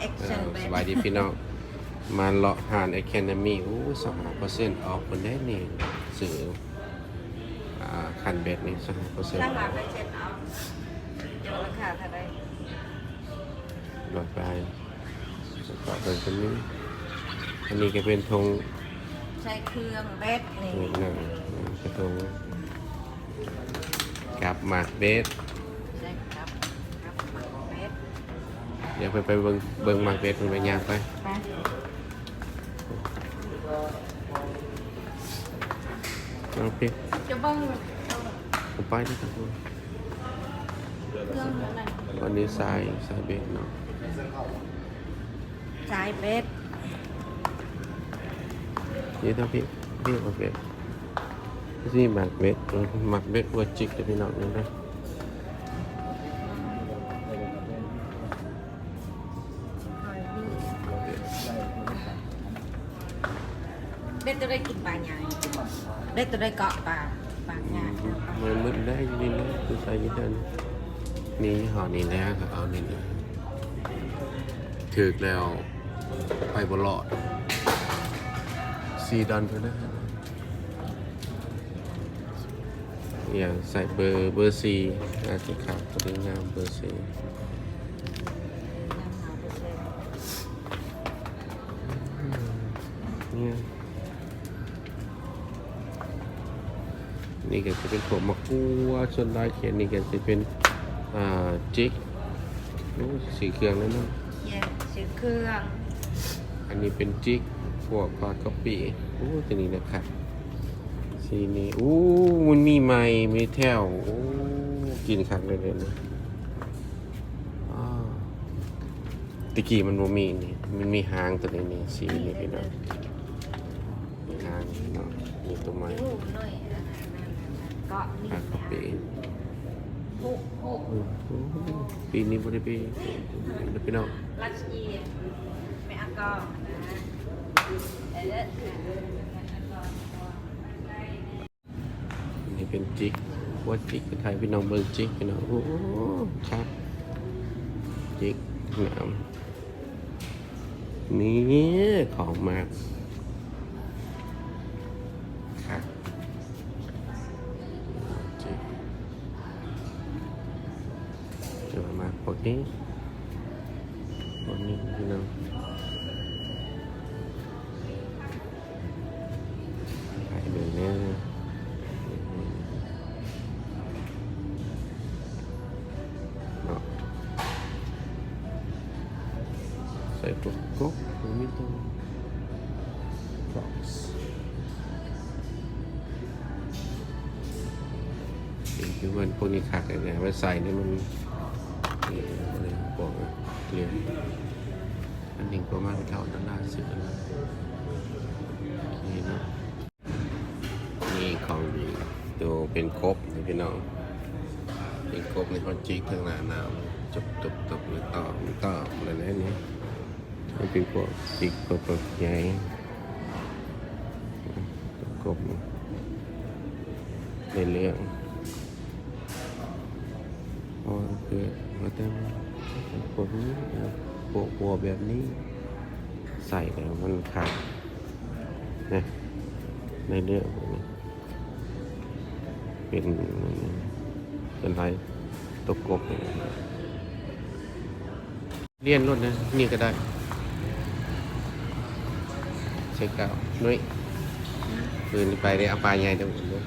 แอคชั่นแบสบบายดีพี่น้องมาเลาะหานไอแคนนามีโอ้สองเปอร์เซ็นต์ออกคนได้นี่สื่ออ่าคันเบ็ดนี่สองเปอร์เซ็นต์ถ้าหากได้เช็ดเอาเดี๋ยวราคาเท่าไรลดไปสปอร์ตเป็นคนนี้อันนี้ก็เป็นธงใช้เครื่องเบสนี่นี่นะกระทงกับหมากเบส ใช้ครับครับเบส เดี๋ยวไปไปเบิ่งเบิ่งหมากเบสมันไปยางไปไปน้องพี่จะเบ้างผมไปนะครับผมเครื่องเท่านั้นวันนี้สายสายเบสเนาะใช้เบสนี่ถ้าพี่พี่หมากเบสนี่หมากเบสเออหมากเบสวัวจิกจะพี่น้องนี่นะ เบสจะได้กินปลาใหญ่เบสจะได้เกาะปลาปลาใหญ่มันมืดได้ยินดีเลยคือใส่อยินดีนี่ห่อนี่แล้วก็เอานี่เลยถึกแล้วไปบลอดซีดันเพื่อนะอย่างใส่เบอร์เบอร์ซีอาจจะขาดตัวงามเบอร์ซี นี่ก็จะเป็นผมมะกัวส่วนลายเขียนนี่ก็จะเป็นอ่าจิกโอ้สีเครื่องนั่นนะเย็นซื้อเครื่องอันนี้เป็นจิกพวกปลากระปิโอ้ตัวนี้นะครับสีนี้โอ้มันมีไม้มีแถวโอ้กินคักเลยเลยนะอ้าวตะกี้มันบ่มีนี่มันมีหางตัวนี้นี่สีนี่พี่น้องมีหางเนาะมีตัวไม้ หูหน่อยอันนั้นอันนั้นเกาะนี่ปลากระปิหุกหุกโอ้โหปีนี้บ่ได้ไปแล้วพี่น้องรัสเซียไม่อากองนะเอออันนี้เป็นจิกว่าจิกไทยพี่น้องเบิ่งจิกพี่น้องโอ้โหครับจิกน้ำนี่ของมาก เจอมาพวกนี้พวกนี้พี่น้องไปดูเนี่ยใส่ตัวก๊กตรงนี้ตัวฟ็อกซ์เป็นคือมันพวกนี้ขาดอะไรไว้ใส่เนี่ยมัน นี่อะไรบอกว่าเรียนอันหนึ่งประมาณเท่าดอลลาร์สิบดอลลาร์โอเคนะนี่ของดีตัวเป็นกบนะพี่น้องเป็นกบในคอนจิกทางหน้าหนาวจบจบจบหรือต่อหรือต่ออะไรนั่นนี่ให้เป็นพวกจิกพวกตัวใหญ่ตัวกบในเรื่อง มาแต่พวกนี้พวกบัวแบบนี้ ใส่แล้วมันขาดนะในเรื่องนี้เป็นเป็นไรตัวกบเนี่ยเลียนรถนะ นี่ก็ได้เช็คเอาหนุ้ยปืนไปได้อาปลาใหญ่เดี๋ยวผมดู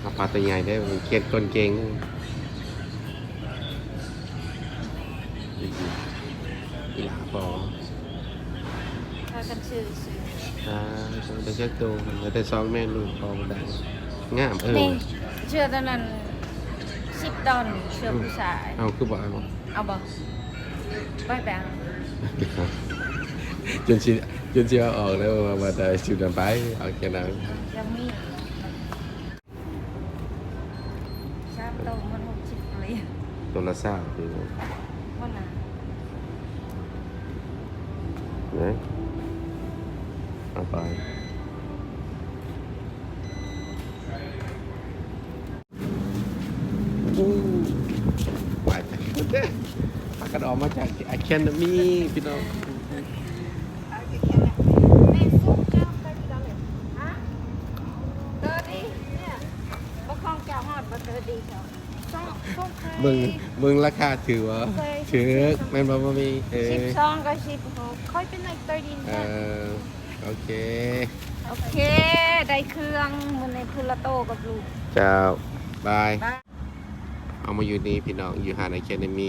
เอาปลาตัวใหญ่ได้มันเกียดคนเก่ง อีหลาปอถ้ากันชื่อชื่ออ่าต้องไปเช็คตัวมันจะได้ซองแม่ลูกพอมันได้งามเออนี่เชื่อตอนนั้นสิบดอนเชื่อผู้ชาย เอาคือบอกเอาเอาบ่ไปแบงจนชีจนชีเอาออกแล้วมามาแต่ชิวดันไปเอาแค่นั้นยังมีชาบโตมันหกสิบเหรียญตัวละเศร้าคือวันน่ะนะเอาไปอู้ไหวไปปากกกันออกมาจากอะแคนดมีพี่น้องแม่ซุปเจ้าไปที่เราเลยฮะเตอร์ดีเนี่ยบะคองแก้วฮอดบะเตอร์ดีเจ้า ซุปซุปมึงมึงราคาถือวะถือแม่นบ่บ่มีเอสิบอสองก็สิบหกค่อยเป็นไงเตอร์ดีเอเนี่ยอโอเคโอเค ได้เครื่องมันในพุละโตกับลูก เจ้าบาย บ้ายเอามาอยู่นี่พี่น้องอยู่หาดอะแคนดมี